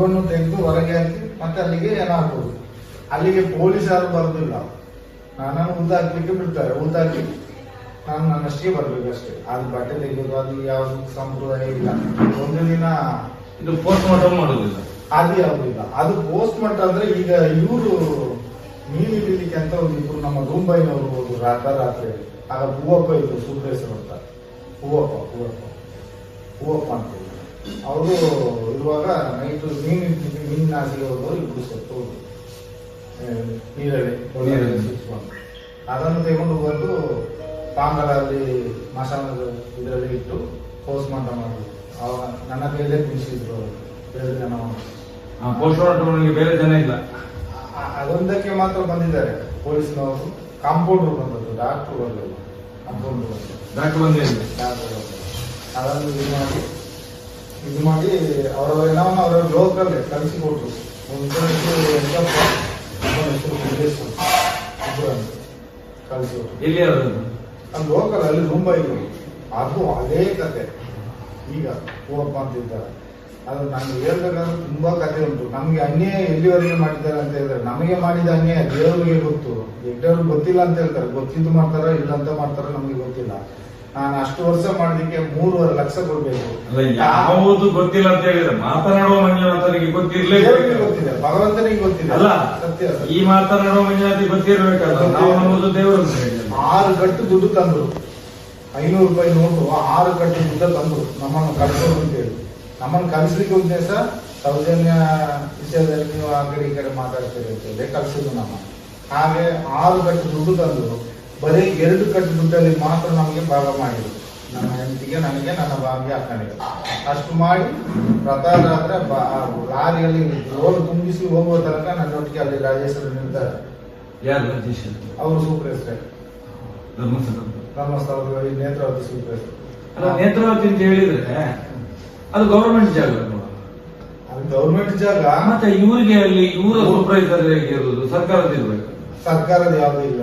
ತೆಗೆದು ಹೊರಗೆ ಹಾಕಿ ಮತ್ತೆ ಅಲ್ಲಿಗೆ ಏನಾಗ್ಬೋದು? ಅಲ್ಲಿಗೆ ಪೊಲೀಸ್ ಯಾರು ಬರೋದಿಲ್ಲ. ನಾನು ಉದ್ದ ಹಾಕ್ಲಿಕ್ಕೆ ಬಿಡ್ತಾರೆ ಉದ್ದ ಹಾಕಿ ನಾನು ನನ್ನಷ್ಟೇ ಬರ್ಬೇಕು ಅಷ್ಟೇ. ಅದು ಬಟ್ಟೆ ತೆಗೆಯೋದು ಅದು ಯಾವ್ದು ಸಂಪ್ರದಾಯ ಇಲ್ಲ. ಒಂದು ದಿನ ಇದು ಪೋಸ್ಟ್ ಮಾರ್ಟಮ್ ಮಾಡೋದಿಲ್ಲ ಅದು ಯಾವುದಿಲ್ಲ. ಅದು ಪೋಸ್ಟ್ ಮಾರ್ಟಮ್ ಅಂದ್ರೆ ಈಗ ಇವರು ಮೀನು ಹಿಡಿಲಿಕ್ಕೆ ಅಂತ ಒಂದು ಇಬ್ರು ನಮ್ಮ ರೂಂಬೈನವರು ಹೋದ್ರು ರಾತ್ರಿ ರಾತ್ರಿ ಆಗ ಹೂವಪ್ಪ ಇದ್ರು ಸುಬ್ರೇಶ್ವರ ಅಂತ. ಹೂವಪ್ಪ ಹೂವಪ್ಪ. ಹೂವಪ್ಪ ಅಂತ. ಅವರು ಇರುವಾಗ ನೈಟು ಮೀನು ಮೀನು ನಾಸಿಗೆ ಹೋದವರು ಇಬ್ಬರು ಸತ್ತು ನೀರಲ್ಲಿ. ಅದನ್ನು ತಗೊಂಡು ಬಂದು ಪಾಂಗಲಲ್ಲಿ ಮಸಾಲ ಇದರಲ್ಲಿ ಇಟ್ಟು ಪೋಸ್ಟ್ ಮಾರ್ಟಮ್ ಮಾಡಿದ್ರು ಅವಾಗ ನನ್ನ ಕೈಯಲ್ಲೇ ಕುಣಿಸಿದ್ರು ಅವರು. ಬೇರೆ ಜನ ಪೋಸ್ಟ್ ಮಾರ್ಟಮ್ ಬೇರೆ ಜನ ಇಲ್ಲ. ಅದೊಂದಕ್ಕೆ ಮಾತ್ರ ಬಂದಿದ್ದಾರೆ. ಪೊಲೀಸ್ನವರು ಕಾಂಪೌಂಡರ್ ಬಂದದ್ದು ಡಾಕ್ಟ್ರು ಬರಲಿಲ್ಲ ಕಾಂಪೌಂಡರ್ ಬಂದರು ಡಾಕ್ಟ್ರು ಬಂದಿದೆ ಡಾಕ್ಟ್ರು ಡಾಕ್ಟರ್ ಬಂದರು ಅದನ್ನು ಇದು ಮಾಡಿ ಇದು ಮಾಡಿ ಅವರ ಏನವನ್ನ ಅವರ ಲೋಕಲ್ಲೇ ಕಳಿಸಿಕೊಟ್ರು ಒಂದು ಕಳಿಸಿಕೊಟ್ರು ಎಲ್ಲಿ ಅದು ಲೋಕಲ್ ಅಲ್ಲಿ ಮುಂಬೈ. ಅದು ಅದೇ ಕತೆ. ಈಗ ಹೋಗಪ್ಪ ಅಂತ ಇದ್ದಾರೆ. ಅದು ನಮ್ಗೆ ಹೇಳ್ಬೇಕಾದ್ರೆ ತುಂಬಾ ಕತೆ ಉಂಟು. ನಮ್ಗೆ ಅನ್ಯಾಯ ಎಲ್ಲಿವರೆಗೆ ಮಾಡಿದ್ದಾರೆ ಅಂತ ಹೇಳಿದ್ರೆ ನಮಗೆ ಮಾಡಿದ ಅನ್ಯಾಯ ದೇವರಿಗೆ ಗೊತ್ತು. ಎಡ್ಡವ್ರಿಗೆ ಗೊತ್ತಿಲ್ಲ ಅಂತ ಹೇಳ್ತಾರೆ. ಗೊತ್ತಿದ್ದು ಮಾಡ್ತಾರ ಇಲ್ಲ ಅಂತ ಮಾಡ್ತಾರ ನಮ್ಗೆ ಗೊತ್ತಿಲ್ಲ. ನಾನು ಅಷ್ಟು ವರ್ಷ ಮಾಡೋದಕ್ಕೆ ಮೂರುವರೆ ಲಕ್ಷ ಕೊಡ್ಬೇಕು. ಯಾವುದು ಗೊತ್ತಿಲ್ಲ ಅಂತ ಹೇಳಿದ್ರೆ ಮಾತನಾಡುವ ಮಂಜುನಾಥನಿಗೆ ಗೊತ್ತಿರ್ಲೇ ಗೊತ್ತಿದೆ ಭಗವಂತನಿಗೆ ಗೊತ್ತಿದೆ. ಅಲ್ಲ ಸತ್ಯ. ಈ ಮಾತನಾಡುವ ಮಂಜುನಾಥಿಗೆ ಗೊತ್ತಿರ್ಬೇಕಲ್ಲ ನಾವು ನಮ್ಮದು ದೇವರು ಆರು ಗಟ್ಟು ದುಡ್ಡು ತಂದ್ರು. ಐನೂರು ರೂಪಾಯಿ ನೋಟು ಆರು ಗಟ್ಟು ದುಡ್ಡು ತಂದ್ರು ನಮ್ಮನ್ನು ಕಳಿಸೋದು ಅಂತೇಳಿ ನಮ್ಮನ್ನು ಕಲಿಸ್ಲಿಕ್ಕೆ ಉದ್ದೇಶ ಸೌಜನ್ಯ ವಿಷಯದಲ್ಲಿ ನೀವು ಆ ಕಡೆ ಈ ಕಡೆ ಮಾತಾಡ್ತೀರಿ ಅಂತೇಳಿ ಕಲಿಸಿದ್ರು ನಮ್ಮ. ಹಾಗೆ ಆರು ಗಟ್ಟು ದುಡ್ಡು ತಂದ್ರು. ಬರೀ ಎರಡು ಕಟ್ಟು ದುಡ್ಡಲ್ಲಿ ಮಾತ್ರ ನಮಗೆ ಭಾಗ ಮಾಡಿದ್ರು. ನನ್ನ ಹೆಂಡತಿಗೆ ನನಗೆ ನನ್ನ ಭಾಗ್ಯ ಅಕ್ಕನಿಗೆ ಅಷ್ಟು ಮಾಡಿ ಪ್ರತಾರಾದ್ರೆ ಲಾರಿಯಲ್ಲಿ ರೋಡ್ ತುಂಬಿಸಿ ಹೋಗುವ ತನಕ ನನ್ನೊಟ್ಟಿಗೆ ಅಲ್ಲಿ ರಾಜೇಶ್ವರ ನಿಲ್ತಾರೆ ಯಾರು ರಾಜೇಶ್ ಅವರು ಸೂಪರ್ ಧರ್ಮಸ್ಥಳ ಧರ್ಮಸ್ಥಳದಲ್ಲಿ ನೇತ್ರಾವತಿ ಸೂಪರ್ ಅಲ್ಲ ನೇತ್ರಾವತಿ ಅಂತ ಹೇಳಿದ್ರೆ ಅದು ಗೌರ್ಮೆಂಟ್ ಜಾಗ? ಅದು ಗೌರ್ಮೆಂಟ್ ಜಾಗ. ಮತ್ತೆ ಇವರಿಗೆ ಅಲ್ಲಿ ಇವರ ಸೂಪರ್ವೈಸರ್ ಇರೋದು ಸರ್ಕಾರದ ಇರ್ಬೇಕು. ಸರ್ಕಾರದ ಯಾವ್ದು ಇಲ್ಲ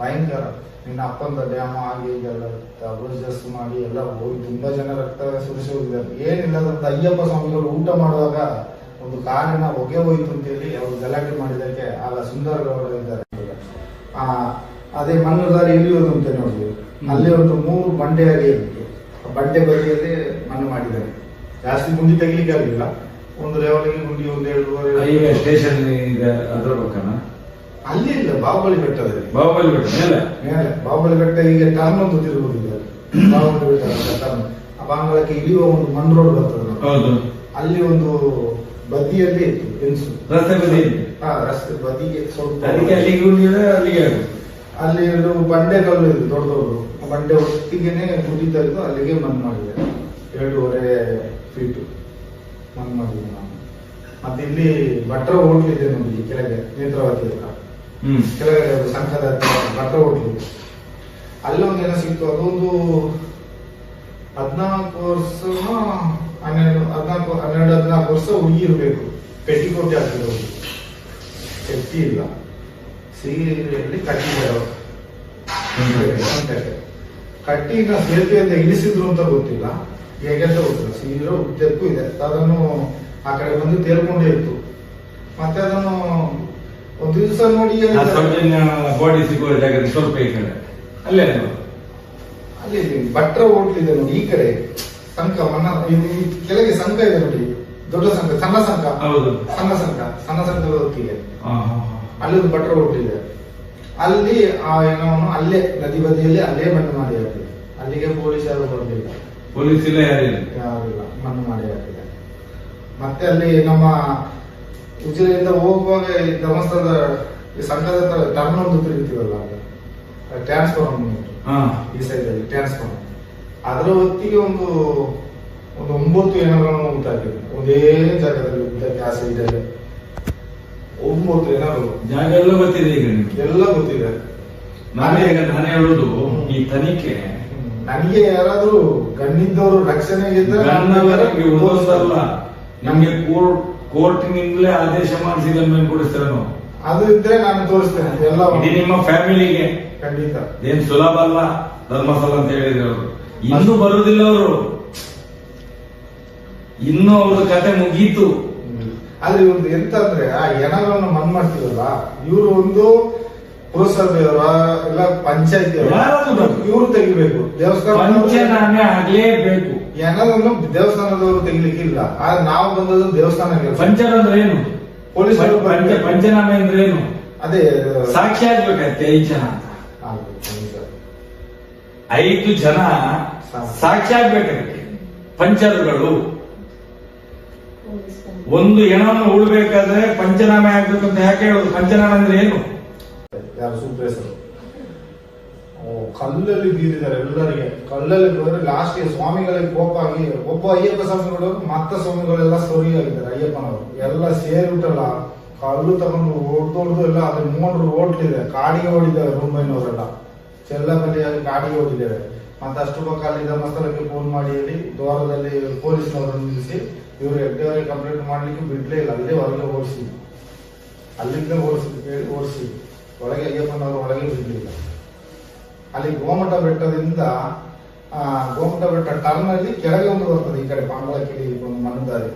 ಭಯಂಕರ. ನಿನ್ನ ಅಪ್ಪಂದ ಡ್ಯಾಮ್ ಆಗಿ ಈಗೆಲ್ಲ ಅಬ್ರೋಜಸ್ ಮಾಡಿ ಎಲ್ಲ ಹೋಗಿ ತುಂಬಾ ಜನ ರಕ್ತ ಸುರಿಸಿ ಹೋಗಿದ್ದಾರೆ. ಏನಿಲ್ಲ ಅಂತ ಅಯ್ಯಪ್ಪ ಸ್ವಾಮಿಗಳು ಊಟ ಮಾಡುವಾಗ ಒಂದು ಕಾರಿನ ಹೊಗೆ ಹೋಯ್ತು ಅಂತೇಳಿ ಅವರು ಗಲಾಟೆ ಮಾಡಿದಕ್ಕೆ ಆಗ ಸುಂದರ ಗೌಡ ಇದ್ದಾರೆ. ಆ, ಅದೇ ಮಣ್ಣು ದಾರಿ ಇಳಿಯೋದು ಅಂತ ನೋಡಿದ್ವಿ ಅಲ್ಲಿ ಒಂದು ಮೂರು ಬಂಡೆ ಇತ್ತು. ಬಂಡೆ ಬದಿಯಲ್ಲಿ ಮಣ್ಣು ಮಾಡಿದ್ದಾರೆ. ಜಾಸ್ತಿ ಗುಂಡಿ ತೆಗಿಲಿಕ್ಕೆ ಆಗಲಿಲ್ಲ. ಒಂದು ಲೆವೆಲ್ಗೆ ಗುಂಡಿ, ಒಂದು ಎರಡೂವರೆ ಸ್ಟೇಷನ್ ಇದೆ ಅದರ ಪಕ್ಕನ ಅಲ್ಲಿ ಇಲ್ಲ ಬಾಹುಬಲಿ ಬೆಟ್ಟದಲ್ಲಿ. ಬಾಹುಬಲಿ ಬೆಟ್ಟ ಮೇಲೆ? ಮೇಲೆ. ಬಾಹುಬಲಿ ಬೆಟ್ಟ ಈಗ ಟರ್ನ್ ಒಂದು ತಿರುಗುದಿದೆ ಬಾಹುಬಲಿ ಬೆಟ್ಟ ಟರ್ನ್ ಆ ಬಾಂಗ್ಲಕ್ಕೆ ಇಳಿಯುವ ಒಂದು ಮಣ್ ರೋಡ್ ಬರ್ತದೆ ಹೌದು. ಅಲ್ಲಿ ಒಂದು ಬದಿಯಲ್ಲಿ ಇತ್ತು ಬೆನ್ಸು ರಸ್ತೆ ಬದಿ. ಹಾ ರಸ್ತೆ ಬದಿಗೆ ಸ್ವಲ್ಪ ಅದಕ್ಕೆ ಅಲ್ಲಿ ಇಳಿದ್ರೆ ಅಲ್ಲಿಗೆ ಅಲ್ಲಿ ಎರಡು ಬಂಡೆ ಕಲ್ಲು ಇದೆ ದೊಡ್ಡ ದೊಡ್ಡ ಆ ಬಂಡೆ ಒಟ್ಟಿಗೆನೆ ತೆಗೆದು ಅಲ್ಲಿಗೆ ಮಣ್ಣು ಮಾಡಿದೆ. ಎರಡೂವರೆ ಫೀಟ್ ಮಣ್ಣು ಮಾಡಿದ್ವಿ ನಾನು. ಮತ್ತೆ ಇಲ್ಲಿ ಭಟ್ರ ಹೋಟ್ಲಿದೆ ಇದೆ ನೋಡಿ ಕೆಳಗೆ ನೇತ್ರಾವತಿ ಹತ್ರ. ಕೆಳಗಡೆ ಒಂದು ಸಂಘದ ಹೋಟ್ಲು ಇದೆ. ಅಲ್ಲೊಂದು ಏನೋ ಸಿಕ್ತು. ಅದೊಂದು ಹದಿನಾಲ್ಕು ವರ್ಷ ಹನ್ನೆರಡು ಹದಿನಾಲ್ಕು ಹನ್ನೆರಡು ಹದಿನಾಲ್ಕು ವರ್ಷ ಹುಡುಗಿ ಇರಬೇಕು ಪೆಟ್ಟಿ ಕೊಟ್ಟಿ ಆಗ್ತದೆ ಪೆಟ್ಟಿ ಇಲ್ಲ. ಸೀರೆಯಲ್ಲಿ ಕಟ್ಟಿದ್ದಾರೆ ಕಟ್ಟಿ ಸೇತುವೆಯಿಂದ ಇಳಿಸಿದ್ರು ಅಂತ ಗೊತ್ತಿಲ್ಲ. ಹೇಗೆ ಅಂತ ಗೊತ್ತಿಲ್ಲ. ಸೀರೆ ಉದ್ದಕ್ಕೂ ಇದೆ. ಅದನ್ನು ಆ ಕಡೆ ಬಂದು ತೇರ್ಕೊಂಡೇ ಇತ್ತು. ಮತ್ತೆ ಅದನ್ನು ಒಂದು ದಿವಸ ನೋಡಿ ಆ. ಸೌಜನ್ಯ ಬಾಡಿ ಸಿಗುವ ಜಾಗ ಸ್ವಲ್ಪ ಈ ಕಡೆ ಅಲ್ಲೇ? ಅಲ್ಲಿ ಭಟ್ರ ಹೋಟ್ಲ್ ಇದೆ ನೋಡಿ ಈ ಕಡೆ ಮನ್ನ ಇದು ಈ ಕೆಳಗೆ ಸಂಘ ಇದೆ ನೋಡಿ. ದೊಡ್ಡ ಸಂಘ ಸಣ್ಣ ಸಂಘ ಹೌದು. ಸಣ್ಣ ಸಂಘ ಸಣ್ಣ ಸಂಘದ ಹೊತ್ತಿಗೆ ಹಾ, ಹಾ, ಹಾ. ಅಲ್ಲಿ ಒಂದು ಭಟ್ರ ಹೋಟ್ಲ್ ಇದೆ. ಅಲ್ಲಿ ಆ ಏನೋ ಅಲ್ಲೇ ನದಿ ಬದಿಯಲ್ಲಿ ಅಲ್ಲೇ ಮಣ್ಣು ಮಾಡಿ ಹಾಕಿದೆ. ಅಲ್ಲಿಗೆ ಪೊಲೀಸ್ ಯಾರು ಬರಲಿಲ್ಲ ಪೊಲೀಸ್ ಇಲ್ಲ ಯಾರಿಲ್ಲ ಯಾರಿಲ್ಲ ಮಣ್ಣು ಮಾಡಿ ಹಾಕಿದೆ ಮತ್ತೆ ಅಲ್ಲಿ ನಮ್ಮ ಉಜಿರೆಯಿಂದ ಹೋಗುವಾಗ ಈ ಧರ್ಮಸ್ಥಳದ ಈ ಸಂಘದ ಹತ್ರ ಟರ್ನ್ ಒಂದು ತಿರುಗ್ತೀವಲ್ಲ ಟ್ರಾನ್ಸ್ಫರ್ ಈ ಸೈಡ್ ಅಲ್ಲಿ ಟ್ರಾನ್ಸ್ಫಾರ್ಮ್ ಅದರ ಹೊತ್ತಿಗೆ ಒಂದು ಒಂದು ಒಂಬತ್ತು ಏನಾದ್ರು ಉಂಟಾಗಿದೆ. ಒಂದೇ ಜಾಗದಲ್ಲಿ ಉದ್ದಕ್ಕೆ ಆ ಸೈಡಲ್ಲಿ ಒಂಬತ್ತು ಏನಾದ್ರು ಜಾಗ ಎಲ್ಲ ಗೊತ್ತಿದೆ ಈಗ ನಿಮ್ಗೆ. ಎಲ್ಲ ಗೊತ್ತಿದೆ. ನಾನೇ ಈಗ ನಾನು ಹೇಳುದು ಈ ತನಿಖೆ. ನನಗೆ ಯಾರಾದ್ರೂ ಗಣ್ಣಿದ್ದವರು ರಕ್ಷಣೆ ನಮಗೆ ಒಂದೊಂದಲ್ಲ ನಮ್ಗೆ ಕೋರ್ಟ್ ಕೋರ್ಟಿನಿಂದಲೇ ಆದೇಶ ಮಾಡಿಸಿ ಗನ್ಮೇಲೆ ಕೊಡಿಸ್ತಾರೆ ನಾವು ಅದು ಇದ್ರೆ ನಾನು ತೋರಿಸ್ತೇನೆ ಎಲ್ಲ ನಿಮ್ಮ ಫ್ಯಾಮಿಲಿಗೆ. ಖಂಡಿತ. ಏನ್ ಸುಲಭ ಅಲ್ಲ? ಧರ್ಮಸ್ಥಳ ಅಂತ ಹೇಳಿದ್ರು ಅವರು. ಇನ್ನೂ ಬರುದಿಲ್ಲ ಅವರು. ಇನ್ನೂ ಅವ್ರ ಕತೆ ಮುಗೀತು. ಆದ್ರೆ ಒಂದು ಎಂತ ಅಂದ್ರೆ ಆ ಎಣಗಳನ್ನು ಮನ್ ಮಾಡ್ತೀವಲ್ಲ ಇವರು ಒಂದು ಪುರಸಭೆಯವರ ಇಲ್ಲ ಪಂಚಾಯತಿ ಯಾರಾದ್ರೂ ಬರ್ಲಿ. ಇವರು ತೆಗಿಬೇಕು. ದೇವಸ್ಥಾನ ಪಂಚನಾಮೆ ಆಗ್ಲೇಬೇಕು. ಎಣವನ್ನು ದೇವಸ್ಥಾನದವರು ತೆಗಿಲಿಕ್ಕಿಲ್ಲ. ಆದ್ರೆ ನಾವು ಬಂದದ್ದು ದೇವಸ್ಥಾನ ಪಂಚರ್ ಅಂದ್ರೆ ಏನು? ಪೊಲೀಸರು ಪಂಚ ಪಂಚನಾಮೆ ಅಂದ್ರೆ ಏನು? ಅದೇ ಸಾಕ್ಷಿ ಆಗ್ಬೇಕಂತೆ ಐದು ಜನ. ಐದು ಜನ ಸಾಕ್ಷಿ ಆಗ್ಬೇಕಂತೆ ಪಂಚರುಗಳು. ಒಂದು ಹೆಣವನ್ನು ಉಳ್ಬೇಕಾದ್ರೆ ಪಂಚನಾಮೆ ಆಗ್ಬೇಕು ಅಂತ ಯಾಕೆ ಹೇಳುದು? ಪಂಚನಾಮೆ ಅಂದ್ರೆ ಏನು? ಯಾರು ಸೂಪ್ರೇಸರು? ಕಲ್ಲಲ್ಲಿ ಬೀರಿದ್ದಾರೆ ಎಲ್ಲರಿಗೆ. ಕಲ್ಲಲ್ಲಿ ಹೋದ್ರೆ ಲಾಸ್ಟ್ ಸ್ವಾಮಿಗಳಿಗೆ ಕೋಪ ಆಗಿ ಒಬ್ಬ ಅಯ್ಯಪ್ಪ ಸ್ವಾಮಿಗಳು, ಮತ್ತ ಸ್ವಾಮಿಗಳೆಲ್ಲ ಸೊರಿ ಆಗಿದ್ದಾರೆ ಅಯ್ಯಪ್ಪನವರು. ಎಲ್ಲ ಸೇರಿಬಿಟ್ಟಲ್ಲ. ಕಲ್ಲು ತಗೊಂಡು ಹೊಡೆದೊಡ್ದು ಎಲ್ಲ ಅದ್ರ ಮೂವರು ಓಟ್ಲಿದೆ ಕಾಡಿಗೆ ಓಡಿದ್ದಾರೆ ಮುಂಬೈನವರೆಲ್ಲ. ಚೆಲ್ಲಬಲ್ಲಿಯಾಗಿ ಕಾಡಿಗೆ ಓಡಿದ್ದಾರೆ. ಮತ್ತೆ ಅಷ್ಟು ಪಕ್ಕ ಅಲ್ಲಿ ಧರ್ಮಸ್ಥಳಕ್ಕೆ ಫೋನ್ ಮಾಡಿ ಹೇಳಿ, ದ್ವಾರದಲ್ಲಿ ಪೊಲೀಸ್ನವರನ್ನು ನಿಲ್ಲಿಸಿ, ಇವರು ಹೆಗ್ಡೆಯವರಿಗೆ ಕಂಪ್ಲೇಂಟ್ ಮಾಡ್ಲಿಕ್ಕೆ ಬಿಡ್ಲೇ ಇಲ್ಲ. ಅಲ್ಲೇ ಹೊರಗೆ ಓಡಿಸಿ. ಅಲ್ಲಿಂದ ಓಡಿಸಿ ಓಡಿಸಿ. ಒಳಗೆ ಅಯ್ಯಪ್ಪನವರು, ಒಳಗೆ ಬಿಡಲಿಲ್ಲ. ಅಲ್ಲಿ ಗೋಮಟ ಬೆಟ್ಟದಿಂದ ಗೋಮಟ ಬೆಟ್ಟ ಟರ್ನ್ ಅಲ್ಲಿ ಕೆಳಗೆ ಒಂದು ಬರ್ತದೆ ಈ ಕಡೆ ಪಾಂಬಳಕ್ಕೆ ಒಂದು ಮಣ್ಣು ದಾರಿ.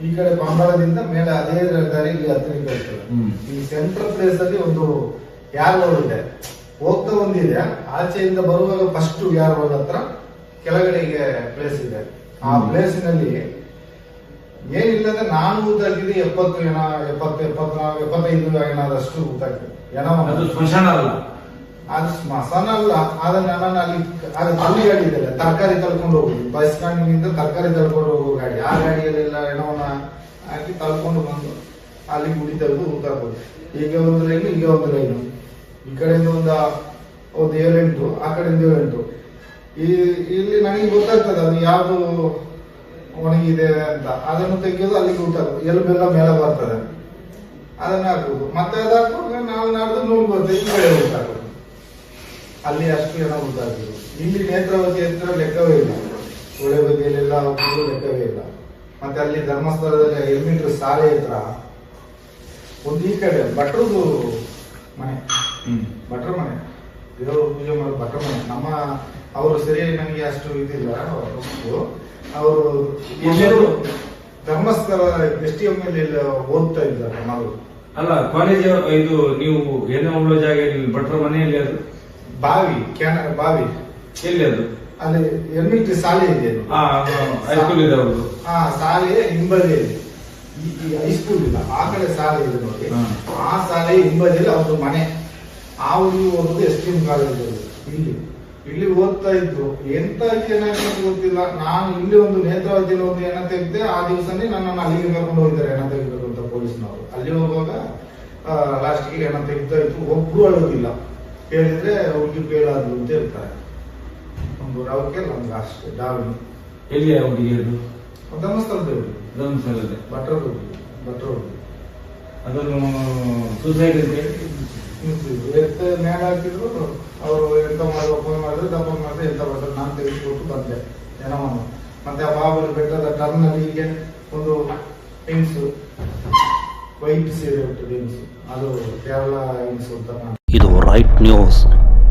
ಈ ಕಡೆ ಪಾಂಬಳದಿಂದ ಮೇಲೆ ಅದೇ ದಾರಿ ಇಲ್ಲಿ ಹತ್ತಿರ ಬರ್ತದೆ ಈ ಸೆಂಟ್ರಲ್ ಪ್ಲೇಸ್ ಅಲ್ಲಿ ಒಂದು ಯಾರ್ ರೋಡ್ ಇದೆ ಹೋಗ್ತಾ ಒಂದಿದೆ ಆಚೆಯಿಂದ ಬರುವಾಗ ಫಸ್ಟ್ ಯಾರ್ ರೋಡ್ ಹತ್ರ ಕೆಳಗಡೆಗೆ ಪ್ಲೇಸ್ ಇದೆ. ಆ ಪ್ಲೇಸ್ ಪ್ಲೇಸಿನಲ್ಲಿ ಏನಿಲ್ಲದೆ ನಾನು ಊತಾಕಿದೆ ಎಪ್ಪತ್ತು ಏನ ಎಪ್ಪತ್ತು ಎಪ್ಪತ್ನಾಲ್ಕು ಎಪ್ಪತ್ತೈದು ಏನಾದಷ್ಟು ಊತಾಕಿದೆ ಏನೋ ಸ್ಮಶಾನ ಅಲ್ಲ. ಅದು ಸ್ಮಶಾನ ಅಲ್ಲ ಆದ್ರೆ ನಾನು ಅಲ್ಲಿ ಅದು ಅಲ್ಲಿ ಗಾಡಿ ಇದೆ ತರಕಾರಿ ತಳ್ಕೊಂಡು ಹೋಗುದು. ಬಸ್ ಸ್ಟ್ಯಾಂಡಿನಿಂದ ತರಕಾರಿ ತಳ್ಕೊಂಡು ಹೋಗೋ ಗಾಡಿ. ಆ ಗಾಡಿಯಲ್ಲೆಲ್ಲ ಹೆಣವನ್ನ ಹಾಕಿ ತಳ್ಕೊಂಡು ಬಂದು ಅಲ್ಲಿ ಗುಡಿ ತೆಗೆದು ಊತಾಕೋದು ಈಗ ಒಂದು ಲೈನು ಈಗ ಒಂದು ಲೈನು ಈ ಕಡೆಯಿಂದ ಒಂದು ಒಂದು ಏಳೆಂಟು ಆ ಕಡೆಯಿಂದ ಏಳೆಂಟು ಈ, ಇಲ್ಲಿ ನನಗೆ ಗೊತ್ತಾಗ್ತದೆ ಅದು ಯಾವುದು ಒಣಗಿದೆ ಅಂತ. ಅದನ್ನು ತೆಗೆಯೋದು ಅಲ್ಲಿಗೆ ಎಲ್ಲ ಎಲುಬೆಲ್ಲ ಮೇಲೆ ಬರ್ತದೆ. ಅದನ್ನ ಹಾಕುದು ಮತ್ತೆ ಅದು ನಾವು ನಾಡ್ದು ನೋಡ್ಬೋದು ಈ ಕಡೆ ಊಟಾಕೋದು ಅಲ್ಲಿ ಅಷ್ಟು ಜನ ಉಂಟಾಗಿದ್ರು ಇಲ್ಲಿ ನೇತ್ರಾವತಿ ಹತ್ರ ಲೆಕ್ಕವೇ ಇಲ್ಲ. ಒಳ್ಳೆ ಬದಿಯಲ್ಲೆಲ್ಲ ಹೋಗಿದ್ರು ಲೆಕ್ಕವೇ ಇಲ್ಲ. ಮತ್ತೆ ಅಲ್ಲಿ ಧರ್ಮಸ್ಥಳದಲ್ಲಿ ಎಲ್ಮೀಟರ್ ಸಾಲೆ ಹತ್ರ ಒಂದು ಈ ಕಡೆ ಭಟ್ರದು ಮನೆ. ಭಟ್ರ ಮನೆ. ದೇವರು ಪೂಜೆ ಮಾಡೋ ಭಟ್ರ ಮನೆ. ನಮ್ಮ ಅವರು ಸರಿ ನನಗೆ ಅಷ್ಟು ಇದಿಲ್ಲ. ಅವರು ಎಲ್ಲರೂ? ಧರ್ಮಸ್ಥಳ ಎಷ್ಟು ಎಂ ಎಂ ಎಲ್ಲ ಓದ್ತಾ ಇದ್ದಾರೆ ಮಗಳು. ಅಲ್ಲ ಕಾಲೇಜ್ ಇದು ನೀವು ಏನೇ ಉಳ್ಳೋ ಜಾಗ ಭಟ್ರ ಮನೆಯಲ್ಲಿ ಅದು? ಬಾವಿ ಕ್ಯಾನ ಬಾವಿ. ಎಲ್ಲಿ ಅದು? ಅಲ್ಲಿ ಎಲ್ಮಿಟ್ರಿ ಶಾಲೆ ಇದೆ ಅದು. ಆ ಹೈಸ್ಕೂಲ್ ಇದೆ ಅವರು ಆ ಶಾಲೆ ಹಿಂಬದಿಯಲ್ಲಿ. ಈ- ಈ ಹೈಸ್ಕೂಲ್ ಇಲ್ಲ. ಆ ಕಡೆ ಶಾಲೆ ಇದೆ ನೋಡಿ. ಆ ಶಾಲೆ ಹಿಂಬದಿಯಲ್ಲಿ ಅವ್ರದ್ದು ಮನೆ. ಆ ಹುಡುಗಿ ಓದೋದು ಎಸ್ ಟಿ ಎಂ ಕಾಲೇಜ್ ಇಲ್ಲಿ. ಇಲ್ಲಿ ಓದ್ತಾ ಇದ್ರು. ಎಂತ ಏನಾಗ್ತದೆ ಗೊತ್ತಿಲ್ಲ. ನಾನು ಇಲ್ಲಿ ಒಂದು ನೇತ್ರಾವತಿಯಲ್ಲಿ ಒಂದು ಏನಂತ ತೆಗೆದೆ ಆ ದಿವಸನೇ ನನ್ನನ್ನು ಅಲ್ಲಿಗೆ ಕರ್ಕೊಂಡು ಹೋಗಿದ್ದಾರೆ. ಏನಂತ ತೆಗಿಬೇಕು ಅಂತ ಪೊಲೀಸ್ನವರು. ಅಲ್ಲಿ ಹೋಗುವಾಗ ಲಾಸ್ಟ್ಗೆ ಏನಂತ ಹೇಳ್ತಾ ಇತ್ತು ಒಬ್ರು ಅಳೋದಿಲ್ಲ. ಹೇಳಿದ್ರೆ ಅವ್ರಿಗೆ ಬೇಡಾದ್ರು ಅಂತ ಹೇಳ್ತಾರೆ. ಒಂದು ರಾವಕ್ಕೆ ನಮ್ಗೆ ಅಷ್ಟೇ ಡಾವಣಿ ಎಲ್ಲಿ ಅವರಿಗೆ ಅದು ಧರ್ಮಸ್ಥಳದಲ್ಲಿ ಧರ್ಮಸ್ಥಳದಲ್ಲಿ? ಭಟ್ರ ಭಟ್ರ ಅದನ್ನು ಸೂಸೈಡ್ ಅಂತ ಹೇಳಿ? ಎತ್ತ ಮ್ಯಾಗ ಹಾಕಿದ್ರು ಅವರು ಎಂತ ಮಾಡುವ ಫೋನ್ ಮಾಡಿದ್ರು ದಪ್ಪ ಮಾಡಿದ್ರೆ ಎಂತ ಮಾಡ್ತಾರೆ ನಾನು ತೆಗೆದುಕೊಟ್ಟು ಬಂದೆ. ಜನವನ್ನು ಮತ್ತೆ ಆ ಬಾಬುಲಿ ಬೆಟ್ಟದ ಟರ್ನಲ್ಲಿ ಹೀಗೆ ಒಂದು ಹೆಂಗ್ಸು ವೈಟ್ ಸೀರೆ ಉಂಟು ಹೆಂಗ್ಸು ಅದು ಕೇರಳ ಹೆಂಗ್ಸು ಅಂತ ನಾನು right news.